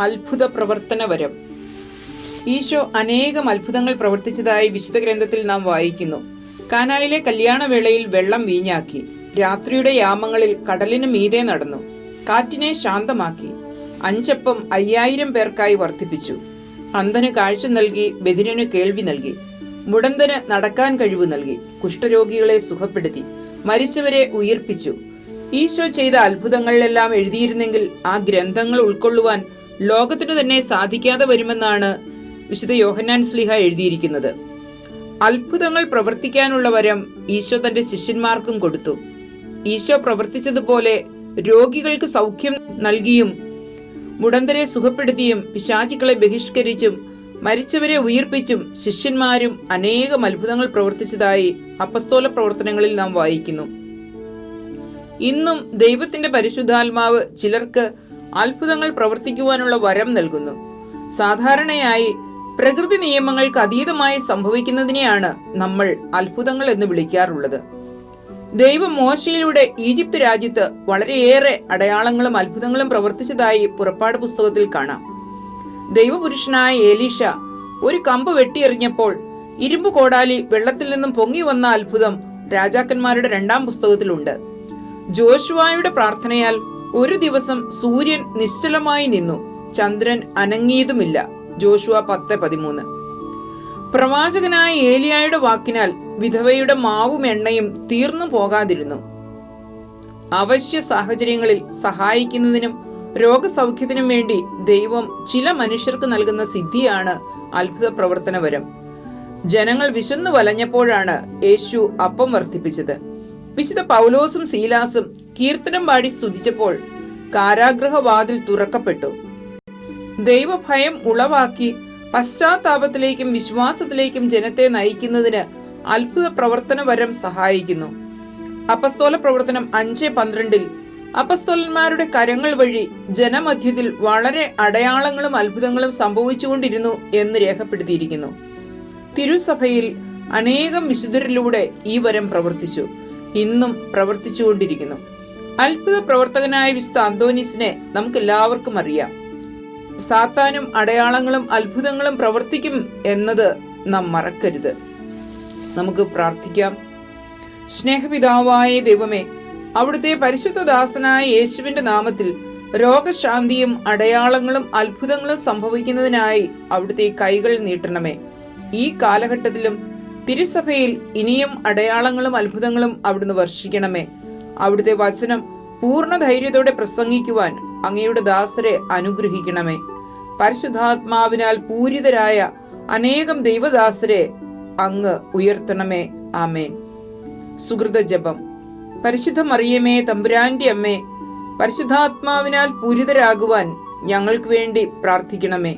അത്ഭുത പ്രവർത്തനവരം ഈശോ അനേകം അത്ഭുതങ്ങൾ പ്രവർത്തിച്ചതായി വിശുദ്ധ ഗ്രന്ഥത്തിൽ നാം വായിക്കുന്നു. കാനായിലെ കല്യാണവേളയിൽ വെള്ളം വീഞ്ഞാക്കി. രാത്രിയുടെ യാമങ്ങളിൽ കടലിന് മീതെ നടന്നു. കാറ്റിനെ ശാന്തമാക്കി. അഞ്ചപ്പം അയ്യായിരം പേർക്കായി വർദ്ധിപ്പിച്ചു. അന്ധന് കാഴ്ച നൽകി ബദിരന് കേൾവി നൽകി. മുടന്തന് നടക്കാൻ കഴിവ് നൽകി കുഷ്ഠരോഗികളെ സുഖപ്പെടുത്തി മരിച്ചവരെ ഉയർപ്പിച്ചു. ഈശോ ചെയ്ത അത്ഭുതങ്ങളിലെല്ലാം എഴുതിയിരുന്നെങ്കിൽ ആ ഗ്രന്ഥങ്ങൾ ഉൾക്കൊള്ളുവാൻ ലോകത്തിനു തന്നെ സാധിക്കാതെ വരുമെന്നാണ് വിശുദ്ധ യോഹന്നാൻ സ്ലിഹ എഴുതിയിരിക്കുന്നത്. അത്ഭുതങ്ങൾ പ്രവർത്തിക്കാനുള്ള വരം ഈശോ തന്റെ ശിഷ്യന്മാർക്കും കൊടുത്തു. ഈശോ പ്രവർത്തിച്ചതുപോലെ രോഗികൾക്ക് സൗഖ്യം നൽകിയും മുടന്തരെ സുഖപ്പെടുത്തിയും പിശാചിക്കളെ ബഹിഷ്കരിച്ചും മരിച്ചവരെ ഉയർപ്പിച്ചും ശിഷ്യന്മാരും അനേകം അത്ഭുതങ്ങൾ പ്രവർത്തിച്ചതായി അപ്പസ്തോല പ്രവർത്തനങ്ങളിൽ നാം വായിക്കുന്നു. ഇന്നും ദൈവത്തിന്റെ പരിശുദ്ധാത്മാവ് ചിലർക്ക് അത്ഭുതങ്ങൾ പ്രവർത്തിക്കുവാനുള്ള വരം നൽകുന്നു. സാധാരണയായി പ്രകൃതി നിയമങ്ങൾക്ക് അതീതമായി സംഭവിക്കുന്നതിനെയാണ് നമ്മൾ അത്ഭുതങ്ങൾ എന്ന് വിളിക്കാറുള്ളത്. ദൈവം മോശയിലൂടെ ഈജിപ്ത് രാജ്യത്ത് വളരെയേറെ അടയാളങ്ങളും അത്ഭുതങ്ങളും പ്രവർത്തിച്ചതായി പുറപ്പാട് പുസ്തകത്തിൽ കാണാം. ദൈവപുരുഷനായ ഏലീഷ ഒരു കമ്പ് വെട്ടിയെറിഞ്ഞപ്പോൾ ഇരുമ്പ് കോടാലി വെള്ളത്തിൽ നിന്നും പൊങ്ങി വന്ന അത്ഭുതം രാജാക്കന്മാരുടെ രണ്ടാം പുസ്തകത്തിലുണ്ട്. ജോഷുവായുടെ പ്രാർത്ഥനയാൽ ഒരു ദിവസം സൂര്യൻ നിശ്ചലമായി നിന്നു. ചന്ദ്രൻ അനങ്ങിയതുമില്ല. ജോഷുവ പത്ത് പതിമൂന്ന്. പ്രവാചകനായ ഏലിയായുടെ വാക്കിനാൽ വിധവയുടെ മാവും എണ്ണയും തീർന്നു പോകാതിരുന്നു. അവശ്യ സാഹചര്യങ്ങളിൽ സഹായിക്കുന്നതിനും രോഗസൗഖ്യത്തിനും വേണ്ടി ദൈവം ചില മനുഷ്യർക്ക് നൽകുന്ന സിദ്ധിയാണ് അത്ഭുത പ്രവർത്തനവരം. ജനങ്ങൾ വിശന്നു വലഞ്ഞപ്പോഴാണ് യേശു അപ്പം വർദ്ധിപ്പിച്ചത്. വിശുദ്ധ പൗലോസും സീലാസും കീർത്തനം പാടി സ്തുതിച്ചപ്പോൾ കാരാഗ്രഹവാതിൽ തുറക്കപ്പെട്ടു. ദൈവഭയം ഉളവാക്കി പശ്ചാത്താപത്തിലേക്കും വിശ്വാസത്തിലേക്കും ജനത്തെ നയിക്കുന്നതിന് അത്ഭുത പ്രവർത്തന വരം സഹായിക്കുന്നു. അപസ്തോല പ്രവർത്തനം അഞ്ച് പന്ത്രണ്ടിൽ അപസ്തോലന്മാരുടെ കരങ്ങൾ വഴി ജനമധ്യത്തിൽ വളരെ അടയാളങ്ങളും അത്ഭുതങ്ങളും സംഭവിച്ചുകൊണ്ടിരുന്നു എന്ന് രേഖപ്പെടുത്തിയിരിക്കുന്നു. തിരുസഭയിൽ അനേകം വിശുദ്ധരിലൂടെ ഈ വരം പ്രവർത്തിച്ചു. ഇന്നും പ്രവർത്തിച്ചുകൊണ്ടിരിക്കുന്നു. അത്ഭുത പ്രവർത്തകനായ വിശുദ്ധ അന്തോനീസിനെ നമുക്ക് എല്ലാവർക്കും അറിയാം. സാത്താനും അടയാളങ്ങളും അത്ഭുതങ്ങളും പ്രവർത്തിക്കും എന്നത് നാം മറക്കരുത്. നമുക്ക് പ്രാർത്ഥിക്കാം. സ്നേഹപിതാവായ ദൈവമേ അവിടുത്തെ പരിശുദ്ധദാസനായ യേശുവിന്റെ നാമത്തിൽ രോഗശാന്തിയും അടയാളങ്ങളും അത്ഭുതങ്ങളും സംഭവിക്കുന്നതിനായി അവിടുത്തെ കൈകൾ നീട്ടണമേ. ഈ കാലഘട്ടത്തിലും തിരുസഭയിൽ ഇനിയും അടയാളങ്ങളും അത്ഭുതങ്ങളും അവിടുന്ന് വർഷിക്കണമേ. അവിടുത്തെ വചനം പൂർണ ധൈര്യത്തോടെ പ്രസംഗിക്കുവാൻ അങ്ങയുടെ ദാസരെ അനുഗ്രഹിക്കണമേ. പരിശുദ്ധാത്മാവിനാൽ പൂരിതരായ അനേകം ദൈവദാസരെ അങ്ങ് ഉയർത്തണമേ. ആമേൻ. സുഹൃത ജപം. പരിശുദ്ധ മറിയമേ തമ്പുരാന്റെ അമ്മേ പരിശുദ്ധാത്മാവിനാൽ പൂരിതരാകുവാൻ ഞങ്ങൾക്ക് വേണ്ടി പ്രാർത്ഥിക്കണമേ.